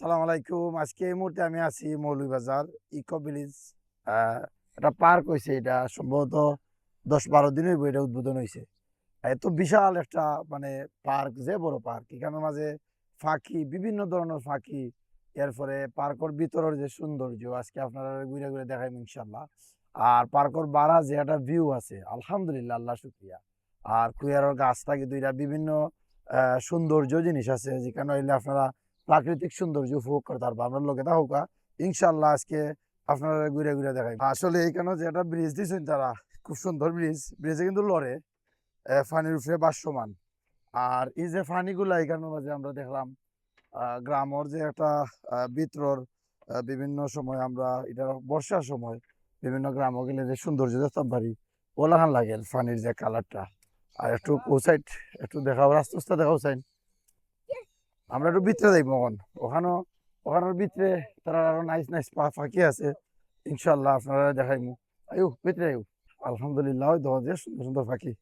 সালাম আলাইকুম। আজকে এই মুহূর্তে আমি আছি মৌলভীবাজার ইকো ভিলেজ। এটা পার্ক হয়েছে এটা সম্ভবত দশ বারো দিন হইব এটা উদ্বোধন হয়েছে এত বিশাল একটা মানে পার্ক, যে বড় পার্ক, এখানের মাঝে ফাঁকি, বিভিন্ন ধরনের ফাঁকি। এরপরে পার্কর ভিতরের যে সৌন্দর্য, আজকে আপনারা ঘুরে ঘুরে দেখাইম ইনশাল্লাহ আর পার্কর বাড়া যে একটা ভিউ আছে, আলহামদুলিল্লাহ, আল্লাহ শুক্রিয়া। আর কুয়ারের গাছ থাকে দুইটা, বিভিন্ন সৌন্দর্য জিনিস আছে, যেখানে হইলে আপনারা প্রাকৃতিক সৌন্দর্য উপভোগ করতে পারব আমরা লোকে থাকুক ইনশাল্লাহ আজকে আপনারা ঘুরে ঘুরে দেখাই আসলে এইখানে যে একটা ব্রিজ দিয়েছেন তারা খুব সুন্দর ব্রিজ ব্রিজে কিন্তু লড়ে পানির উপরে বাসমান আর এই যে পানিগুলা এখানের মাঝে আমরা দেখলাম গ্রামর যে একটা আহ, ভিতরর বিভিন্ন সময় আমরা এটা বর্ষার সময় বিভিন্ন গ্রাম গেলে যে সৌন্দর্য দেখতাম পারি ওলাখান লাগে পানির যে কালারটা আর একটু ও সাইড একটু দেখাও রাস্তা দেখাও সাইন। আমরা একটু ভিতরে যাইব এখন। ওখানেও ওখানের ভিতরে তারা আরও নাইস নাইস পা ফাঁকি আছে। ইনশাল্লাহ আপনারা দেখাইমু। আয়ু, ভিতরে আয়ু। আলহামদুলিল্লাহ দেখা যে সুন্দর সুন্দর ফাঁকি।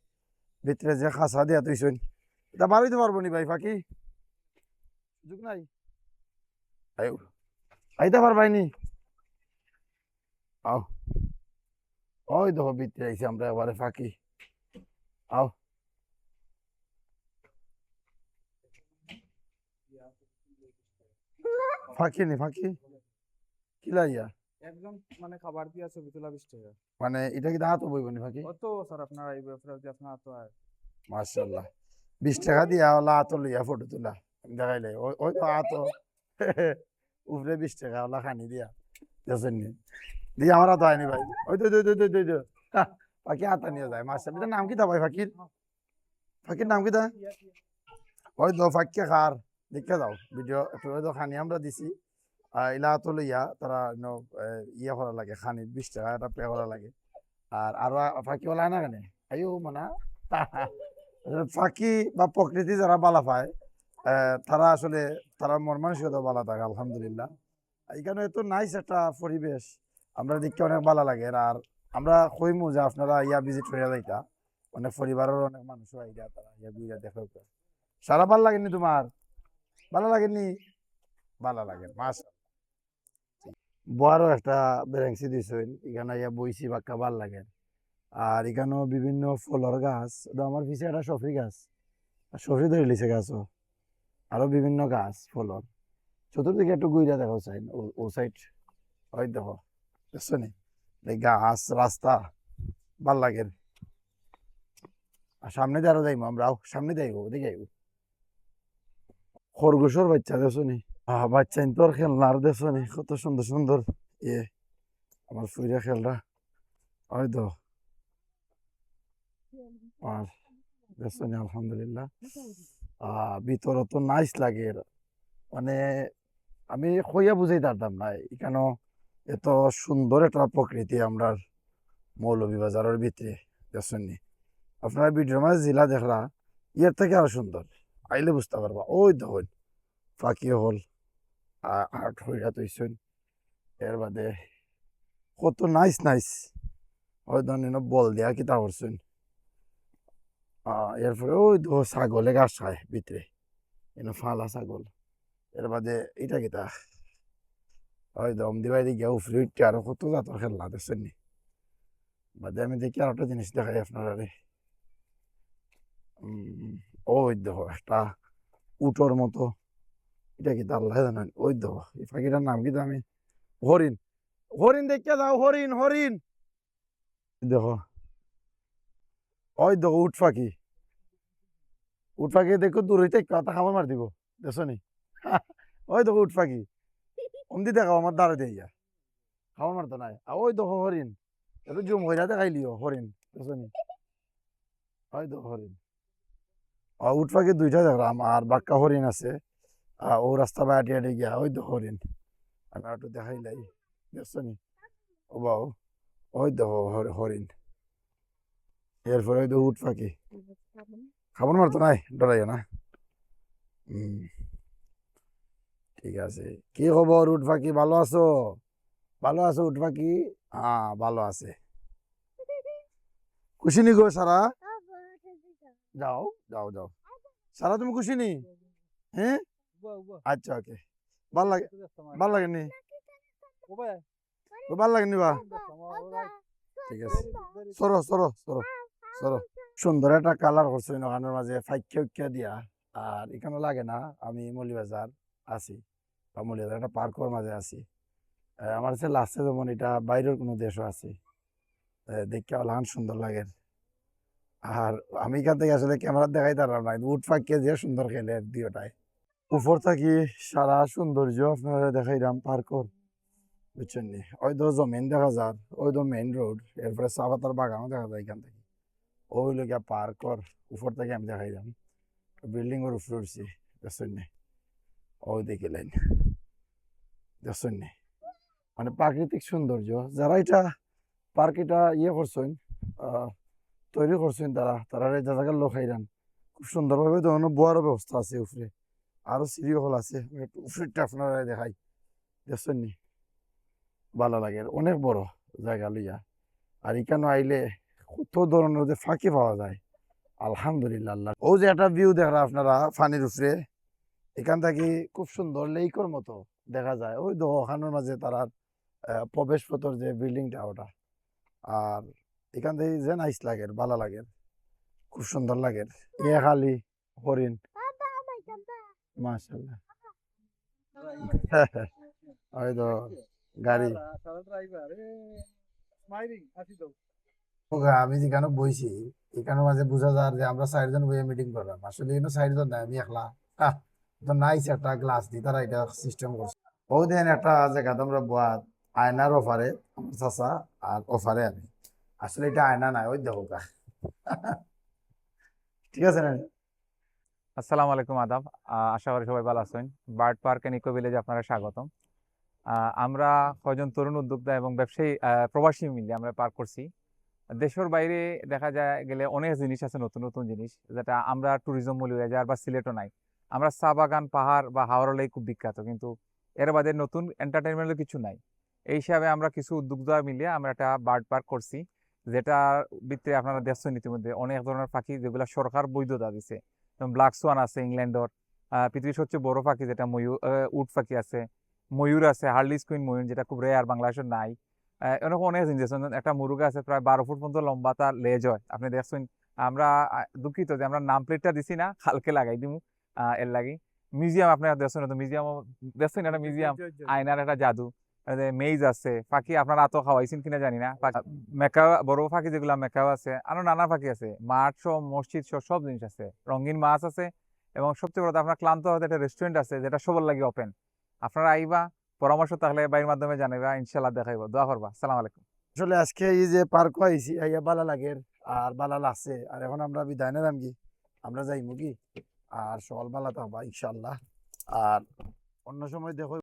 ভিতরে যে খাসা দিয়া তুইছেন এটা বাড়াইতে পারব নি ভাই ফাঁকি? সুযোগ নাই? আয়ু। আইতে পারবাই নি? আও। ওই দেখো ভিতরে আইছি আমরা এবারে ফাঁকি। আও। ফাঁকি নি ফাঁকি? কি লাইয়া একদম মানে খাবার দিয়া ছবি তোলা বিশ টাকা মানে এটা কি দাঁত বইব নি ফাঁকি? অত স্যার আপনার এই ব্যাপারে যদি আপনার তো আর মার্শাল্লাহ বিশ টাকা দিয়া ওলা আতো লইয়া ফটো তোলা দেখাইলে ওই তো আতো। উপরে বিশ টাকা ওলা খানি দিয়া দেখছেন নি? দিয়ে আমার আতো আইনি ভাই। ওই তো ওই তো ওই তো ওই তো হা, পাখি আতা নিয়ে যায় এটার নাম কি দা ভাই ফাঁকির? ফাঁকির নাম কি দা ওই তো ফাঁকি খার। দেখতে যাও, ভিডিও একটু খানি আমরা দিছি। ইলা তো লইয়া তারা ইয়ে করা লাগে খানি বিশ টাকা এটা পে করা লাগে। আর আরও ফাঁকি ওলা না কেন? আইও মানা। ফাঁকি বা প্রকৃতি যারা বালা পায় তারা আসলে, তারা মন মানসিকতা বালা থাকে, আলহামদুলিল্লাহ। এখানে এত নাইস একটা পরিবেশ। আমরা দেখতে অনেক ভালো লাগে। আর আমরা কইমু যে আপনারা ইয়া ভিজিট করে যাইতা। অনেক পরিবারের অনেক মানুষ আইয়া তারা ইয়া বুঝা দেখো সারা ভালো লাগেনি তোমার? ভালো লাগেনি? ভালো লাগে মাস বড় একটা বেরেংসি দিছেন, এখানে ইয়া বইছি, বাক্কা ভালো লাগে। আর এখানেও বিভিন্ন ফলের গাছ আমার পিছে একটা সফরি গাছ। আর সফরি ধরে লিছে গাছও। আরও বিভিন্ন গাছ ফলর চতুর্দিকে একটু গুইরা দেখো সাইড ও সাইড। ওই দেখো, দেখছ নি? গাছ, রাস্তা, ভালো লাগে। আর সামনে আরও যাইবো আমরাও সামনে যাইবো ওদিকে যাইবো খরগোশর বাচ্চা দেখছ নি বাচ্চা তোর খেলনার দেখছ নি কত সুন্দর সুন্দর। ইয়ে আমার ফুইরা খেলরা। ওই তো আর দেখছ নি আলহামদুলিল্লাহ। তো নাইস লাগে মানে আমি কইয়া বুঝাই পারতাম না এখানে এত সুন্দর একটা প্রকৃতি আমরা মৌলভীবাজারের ভিতরে দেখছেন আপনার ভিডিওর মাঝে জেলা দেখলা, ইয়ের থেকে আরও সুন্দর। আইলে বুঝতে পারবা ওই দেখুন ফাঁকি হল আর্ট হইয়া তৈছেন এর বাদে কত নাইস নাইস ধরেন বল দেয়া কিতা করছেন? এরপরে ওই তো ছাগলে ঘাস খায় ভিতরে এনে ফালা ছাগল এর বাদে এটা কিতা ওই দম দিবাই দিকে উফরে উঠতে আরও কত জাতর খেলনা দেখছেন নি। বাদে আমি দেখি আর একটা জিনিস দেখাই আপনারা রে উম, ওই দেখো একটা উটোর মতো, এটা কি আল্লাহ জানেন ওই দেখো, এই পাখিটার নাম কি আমি হরিণ। হরিণ দেখতে যাও, হরিণ হরিণ! দেখো, ওই দেখো উট পাখি। উট পাখি দেখো দূর হইতে কথা খাবার মার দিব, দেখছ নি? ওই দেখো উট পাখি। অমদি দেখো আমার দাঁড়ে দিয়ে যা খাবার মারতো নাই। ওই দেখো হরিণ। একটু জুম হইরা দেখাইলিও, হরিণ, দেখছ নি? ওই দেখো হরিণ। উট পাখি দুইটা দেখলাম আর বাক্কা হরিণ আছে। ও রাস্তা বা আটি আটে গিয়া ওই দেখো হরিণ। আমি আর একটু দেখাইলাই দেখছ নি? ও বাউ ওই হর- হরিণ। এরপরে ওই দেখো উট পাখি খাবার মারতো নাই ডরাইও না। ঠিক আছে। কি খবর উট পাখি ভালো আছো? ভালো আছো উট পাখি হ্যাঁ ভালো আছে। খুশি নি গো সারা যাও। যাও যাও সারা তুমি খুশি নি হ্যাঁ? আচ্ছা ওকে। ভালো লাগে ভালো লাগেনি? ও ভালো লাগেনি বা? ঠিক আছে। সরো সরো সরো সরো। সুন্দর একটা কালার করছে ওখানের মাঝে ফাইকা উইকা দিয়া। আর এখানে লাগে না আমি মলিবাজার আছি বা মলিবাজার একটা পার্কের মাঝে আছি। আমার কাছে লাস্টে যেমন এটা বাইরের কোনো দেশও আছে। দেখতে অলাহান সুন্দর লাগে। আর আমি এখান থেকে আসলে ক্যামেরা দেখাই তারলাম না উঠ ফাঁকিয়ে যে সুন্দর খেলে দুটাই উপর থাকি সারা সৌন্দর্য আপনারা দেখাইলাম পার্কর বুঝছেন নি? ওই তো জমিন দেখা যার, ওই তো মেইন রোড এরপরে চা পাতার বাগানও দেখা যায় এখান থেকে। ওই লোকিয়া পার্কর উপর থেকে আমি দেখাইলাম। বিল্ডিং এর উপরে উঠছি, দেখছেন নি? ওই দেখিলেন দেখছেন নি? মানে প্রাকৃতিক সৌন্দর্য, যারা এটা পার্ক এটা ইয়ে করছেন তৈরি করছেন তারা। তারা জায়গার লোক আইরান খুব সুন্দরভাবে তো বোয়ারও ব্যবস্থা আছে উপরে। আরও সিঁড়ি হল আছে। একটু উপরেরটা আপনারা দেখাই। দেখছেন নি? ভালো লাগে। অনেক বড় জায়গা লইয়া। আর এখানে আইলে কত ধরনের যে ফাঁকি পাওয়া যায়। আলহামদুলিল্লাহ, আল্লাহ। ও যে একটা ভিউ দেখরা আপনারা ফানির উপরে। এখান থেকে খুব সুন্দর লেইকর মতো দেখা যায়। ওই ওখানের মাঝে তারা প্রবেশ পথর যে বিল্ডিংটা ওটা। আর এখান থেকে যে নাইস লাগে ভালো লাগে খুব সুন্দর লাগে এ খালি হরিণ। মাশাল্লাহ গাড়ি। আমি যেখানে বইছি, এখানে মাঝে বোঝা যায় যে আমরা চারজন বইয়ে মিটিং করলাম। আসলে এখানে চারজন নাই, আমি একলা। তো নাইস একটা গ্লাস দি, তারা এটা সিস্টেম করছে। ও দেন একটা জায়গা, তোমরা বয়া, আয়নার অফারে আমার চাচা আর অফারে আমি। আসলে এটা আয়না নাই, ওই দেখো। ঠিক আছে না? আসসালামু আলাইকুম, আদাব। আশা করি সবাই ভালো আছেন। বার্ড পার্ক এন্ড ইকো ভিলেজে আপনারা স্বাগতম। আমরা কয়জন তরুণ উদ্যোক্তা এবং ব্যবসায়ী প্রবাসী মিলে আমরা পার্ক করছি। দেশের বাইরে দেখা যায় গেলে অনেক জিনিস আছে, নতুন নতুন জিনিস। যেটা আমরা ট্যুরিজম মলিবাজার বা সিলেটও নাই। আমরা চা বাগান, পাহাড় বা হাওড়া লেক খুব বিখ্যাত, কিন্তু এর বাদে নতুন এন্টারটেনমেন্টের কিছু নাই। এই হিসাবে আমরা কিছু উদ্যোক্তা মিলে আমরা একটা বার্ড পার্ক করছি। যেটার ভিতরে আপনারা দেখছেন ইতিমধ্যে অনেক ধরনের পাখি যেগুলো সরকার বৈধতা দিছে। যেমন ব্ল্যাক সোয়ান আছে ইংল্যান্ডর। পৃথিবীর সবচেয়ে বড় পাখি যেটা ময়ূর উট পাখি আছে। ময়ূর আছে হার্লিস কুইন ময়ূর যেটা খুব রেয়ার বাংলাদেশের নাই। এরকম অনেক জিনিস আছে। একটা মুরগা আছে প্রায় বারো ফুট পর্যন্ত লম্বা তার লেজ হয়। আপনি দেখছেন আমরা দুঃখিত যে আমরা নাম প্লেটটা দিছি না কালকে লাগাই দিমু আহ, এর লাগি। মিউজিয়াম আপনারা দেখছেন মিউজিয়াম দেখছেন একটা মিউজিয়াম আয়নার একটা জাদু। মেইজ আছে। পাখি আপনারা আতো খাওয়াইছেন কিনা জানি না। মেকা, বড় পাখি যেগুলা মেকাও আছে, আরও নানা পাখি আছে। মাঠ সহ, মসজিদ সহ সব জিনিস আছে। রঙিন মাছ আছে এবং সবচেয়ে বড় আপনার ক্লান্ত হতে একটা রেস্টুরেন্ট আছে যেটা সবার লাগে ওপেন আপনারা আইবা, পরামর্শ থাকলে বাইরের মাধ্যমে জানাইবা ইনশাল্লাহ দেখাইব। দোয়া করবা। সালাম আলাইকুম। আসলে আজকে এই যে পার্ক আইছি, আইয়া বালা লাগে আর বালা লাগছে আর এখন আমরা বিদায় নিলাম কি? আমরা যাইমু কি? আর সকাল বেলা থাকবা ইনশাল্লাহ আর অন্য সময় দেখো